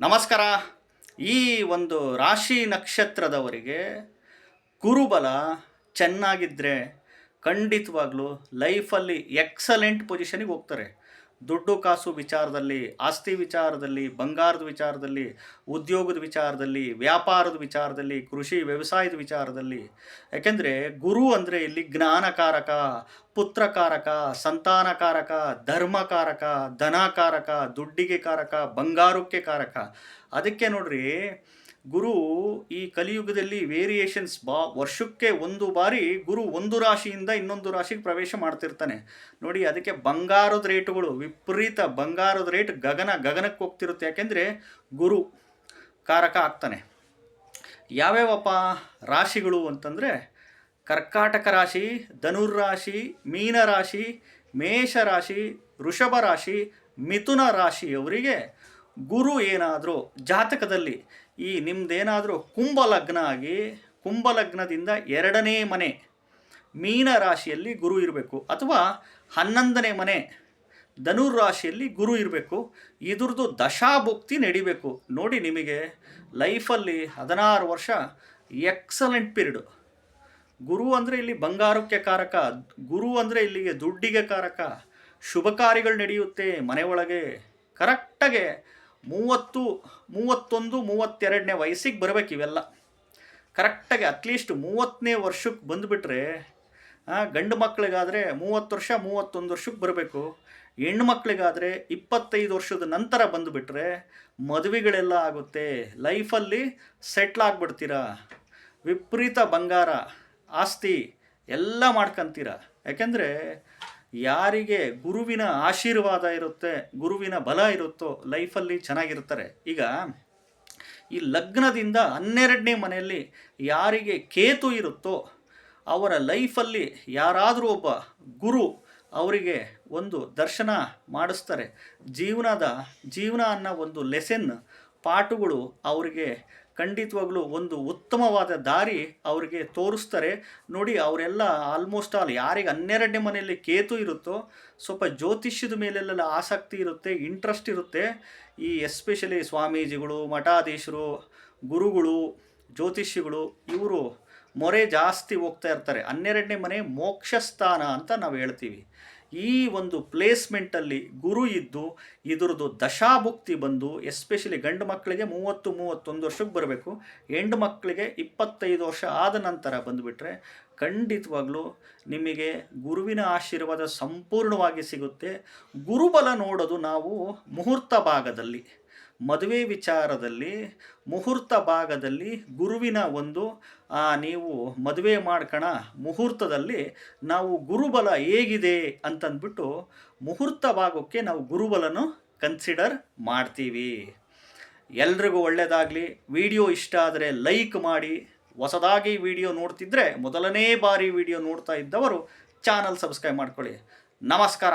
ನಮಸ್ಕಾರ. ಈ ಒಂದು ರಾಶಿ ನಕ್ಷತ್ರದವರಿಗೆ ಕುರುಬಲ ಚೆನ್ನಾಗಿದ್ದರೆ ಖಂಡಿತವಾಗ್ಲೂ ಲೈಫಲ್ಲಿ ಎಕ್ಸಲೆಂಟ್ ಪೊಸಿಷನಿಗೆ ಹೋಗ್ತಾರೆ. ದುಡ್ಡು ಕಾಸು ವಿಚಾರದಲ್ಲಿ, ಆಸ್ತಿ ವಿಚಾರದಲ್ಲಿ, ಬಂಗಾರದ ವಿಚಾರದಲ್ಲಿ, ಉದ್ಯೋಗದ ವಿಚಾರದಲ್ಲಿ, ವ್ಯಾಪಾರದ ವಿಚಾರದಲ್ಲಿ, ಕೃಷಿ, ವ್ಯವಸಾಯದ ವಿಚಾರದಲ್ಲಿ. ಯಾಕೆಂದರೆ ಗುರು ಅಂದರೆ ಇಲ್ಲಿ ಜ್ಞಾನಕಾರಕ, ಪುತ್ರಕಾರಕ, ಸಂತಾನಕಾರಕ, ಧರ್ಮಕಾರಕ, ಧನಕಾರಕ, ದುಡ್ಡಿಗೆ ಕಾರಕ, ಬಂಗಾರಕ್ಕೆ ಕಾರಕ. ಅದಕ್ಕೆ ನೋಡ್ರಿ ಗುರು ಈ ಕಲಿಯುಗದಲ್ಲಿ ವೇರಿಯೇಷನ್ಸ್ ಬಾ ವರ್ಷಕ್ಕೆ ಒಂದು ಬಾರಿ ಗುರು ಒಂದು ರಾಶಿಯಿಂದ ಇನ್ನೊಂದು ರಾಶಿಗೆ ಪ್ರವೇಶ ಮಾಡ್ತಿರ್ತಾನೆ. ನೋಡಿ ಅದಕ್ಕೆ ಬಂಗಾರದ ರೇಟುಗಳು, ವಿಪರೀತ ಬಂಗಾರದ ರೇಟ್, ಗಗನ, ಗಗನಕ್ಕೆ ಹೋಗ್ತಿರುತ್ತೆ. ಯಾಕೆಂದರೆ ಗುರು ಕಾರಕ ಆಗ್ತಾನೆ. ಯಾವ್ಯಾವಪ್ಪ ರಾಶಿಗಳು ಅಂತಂದರೆ ಕರ್ಕಾಟಕ ರಾಶಿ ಧನುರ್ರಾಶಿ ಮೀನರಾಶಿ ಮೇಷರಾಶಿ ವೃಷಭ ರಾಶಿ, ಮಿಥುನ ರಾಶಿಯವರಿಗೆ ಗುರು ಏನಾದರೂ ಜಾತಕದಲ್ಲಿ ಈ ನಿಮ್ಮದೇನಾದರೂ ಕುಂಭಲಗ್ನ ಆಗಿ ಕುಂಭಲಗ್ನದಿಂದ ಎರಡನೇ ಮನೆ ಮೀನ ರಾಶಿಯಲ್ಲಿ ಗುರು ಇರಬೇಕು ಅಥವಾ ಹನ್ನೊಂದನೇ ಮನೆ ಧನುರ್ ರಾಶಿಯಲ್ಲಿ ಗುರು ಇರಬೇಕು, ಇದ್ರದ್ದು ದಶಾಭುಕ್ತಿ ನಡಿಬೇಕು. ನೋಡಿ ನಿಮಗೆ ಲೈಫಲ್ಲಿ ಹದಿನಾರು ವರ್ಷ ಎಕ್ಸಲೆಂಟ್ ಪೀರಿಯಡು. ಗುರು ಅಂದರೆ ಇಲ್ಲಿ ಬಂಗಾರಕ್ಕೆ ಕಾರಕ, ಗುರು ಅಂದರೆ ಇಲ್ಲಿಗೆ ದುಡ್ಡಿಗೆ ಕಾರಕ ಶುಭ ಕಾರ್ಯಗಳು ನಡೆಯುತ್ತೆ ಮನೆ ಒಳಗೆ, ಕರೆಕ್ಟಾಗೆ ಮೂವತ್ತು, ಮೂವತ್ತೊಂದು, ಮೂವತ್ತೆರಡನೇ ವಯಸ್ಸಿಗೆ ಬರಬೇಕು ಇವೆಲ್ಲ. ಕರೆಕ್ಟಾಗಿ ಅಟ್ಲೀಸ್ಟ್ ಮೂವತ್ತನೇ ವರ್ಷಕ್ಕೆ ಬಂದುಬಿಟ್ರೆ ಗಂಡು ಮಕ್ಕಳಿಗಾದರೆ ಮೂವತ್ತು ವರ್ಷ, ಮೂವತ್ತೊಂದು ವರ್ಷಕ್ಕೆ ಬರಬೇಕು. ಹೆಣ್ಣು ಮಕ್ಕಳಿಗಾದರೆ ಇಪ್ಪತ್ತೈದು ವರ್ಷದ ನಂತರ ಬಂದುಬಿಟ್ರೆ ಮದುವೆಗಳೆಲ್ಲ ಆಗುತ್ತೆ. ಲೈಫಲ್ಲಿ ಸೆಟ್ಲ್ ಆಗಿಬಿಡ್ತೀರಾ? ವಿಪರೀತ ಬಂಗಾರ, ಆಸ್ತಿ ಎಲ್ಲ ಮಾಡ್ಕೊಂತೀರ? ಯಾಕೆಂದರೆ ಯಾರಿಗೆ ಗುರುವಿನ ಆಶೀರ್ವಾದ ಇರುತ್ತೆ, ಗುರುವಿನ ಬಲ ಇರುತ್ತೋ, ಲೈಫಲ್ಲಿ ಚೆನ್ನಾಗಿರ್ತಾರೆ ಈಗ ಈ ಲಗ್ನದಿಂದ ಹನ್ನೆರಡನೇ ಮನೆಯಲ್ಲಿ ಯಾರಿಗೆ ಕೇತು ಇರುತ್ತೋ, ಅವರ ಲೈಫಲ್ಲಿ ಯಾರಾದರೂ ಒಬ್ಬ ಗುರು ಅವರಿಗೆ ಒಂದು ದರ್ಶನ ಮಾಡಿಸ್ತಾರೆ. ಜೀವನದ, ಜೀವನ ಅನ್ನೋ ಒಂದು ಲೆಸೆನ್ ಪಾಠಗಳು ಅವರಿಗೆ ಖಂಡಿತವಾಗ್ಲೂ ಒಂದು ಉತ್ತಮವಾದ ದಾರಿ ಅವರಿಗೆ ತೋರಿಸ್ತಾರೆ. ನೋಡಿ, ಅವರೆಲ್ಲ ಆಲ್ಮೋಸ್ಟ್ ಆಲ್ ಯಾರಿಗೆ ಹನ್ನೆರಡನೇ ಮನೆಯಲ್ಲಿ ಕೇತು ಇರುತ್ತೋ, ಸ್ವಲ್ಪ ಜ್ಯೋತಿಷ್ಯದ ಮೇಲೆಲ್ಲ ಆಸಕ್ತಿ ಇರುತ್ತೆ ಇಂಟ್ರೆಸ್ಟ್ ಇರುತ್ತೆ. ಈ ಎಸ್ಪೆಷಲಿ ಸ್ವಾಮೀಜಿಗಳು, ಮಠಾಧೀಶರು, ಗುರುಗಳು ಜ್ಯೋತಿಷಿಗಳು ಇವರು ಮೊರೆ ಜಾಸ್ತಿ ಹೋಗ್ತಾ ಇರ್ತಾರೆ. ಹನ್ನೆರಡನೇ ಮನೆ ಮೋಕ್ಷ ಸ್ಥಾನ ಅಂತ ನಾವು ಹೇಳ್ತೀವಿ. ಈ ಒಂದು ಪ್ಲೇಸ್ಮೆಂಟಲ್ಲಿ ಗುರು ಇದ್ದು ಇದರದು ದಶಾಭುಕ್ತಿ ಬಂದು ಎಸ್ಪೆಷಲಿ ಗಂಡು ಮಕ್ಕಳಿಗೆ ಮೂವತ್ತು, ಮೂವತ್ತೊಂದು ವರ್ಷಕ್ಕೆ ಬರಬೇಕು. ಹೆಣ್ಣು ಮಕ್ಕಳಿಗೆ ಇಪ್ಪತ್ತೈದು ವರ್ಷ ಆದ ನಂತರ ಬಂದುಬಿಟ್ರೆ ಖಂಡಿತವಾಗ್ಲೂ ನಿಮಗೆ ಗುರುವಿನ ಆಶೀರ್ವಾದ ಸಂಪೂರ್ಣವಾಗಿ ಸಿಗುತ್ತೆ. ಗುರುಬಲ ನೋಡೋದು ನಾವು ಮುಹೂರ್ತ ಭಾಗದಲ್ಲಿ. ಮದುವೆ ವಿಚಾರದಲ್ಲಿ ಮುಹೂರ್ತ ಭಾಗದಲ್ಲಿ ಗುರುವಿನ ಒಂದು ನೀವು ಮದುವೆ ಮಾಡ್ಕೋಣ, ಮುಹೂರ್ತದಲ್ಲಿ ನಾವು ಗುರುಬಲ ಹೇಗಿದೆ? ಅಂತಂದ್ಬಿಟ್ಟು ಮುಹೂರ್ತ ಭಾಗಕ್ಕೆ ನಾವು ಗುರುಬಲನು ಕನ್ಸಿಡರ್ ಮಾಡ್ತೀವಿ. ಎಲ್ರಿಗೂ ಒಳ್ಳೆಯದಾಗಲಿ ವಿಡಿಯೋ ಇಷ್ಟ ಆದರೆ ಲೈಕ್ ಮಾಡಿ. ಹೊಸದಾಗಿ ವಿಡಿಯೋ ನೋಡ್ತಿದ್ರೆ ಮೊದಲನೇ ಬಾರಿ ವಿಡಿಯೋ ನೋಡ್ತಾ ಇದ್ದವರು ಚಾನಲ್ ಸಬ್ಸ್ಕ್ರೈಬ್ ಮಾಡ್ಕೊಳ್ಳಿ. ನಮಸ್ಕಾರ.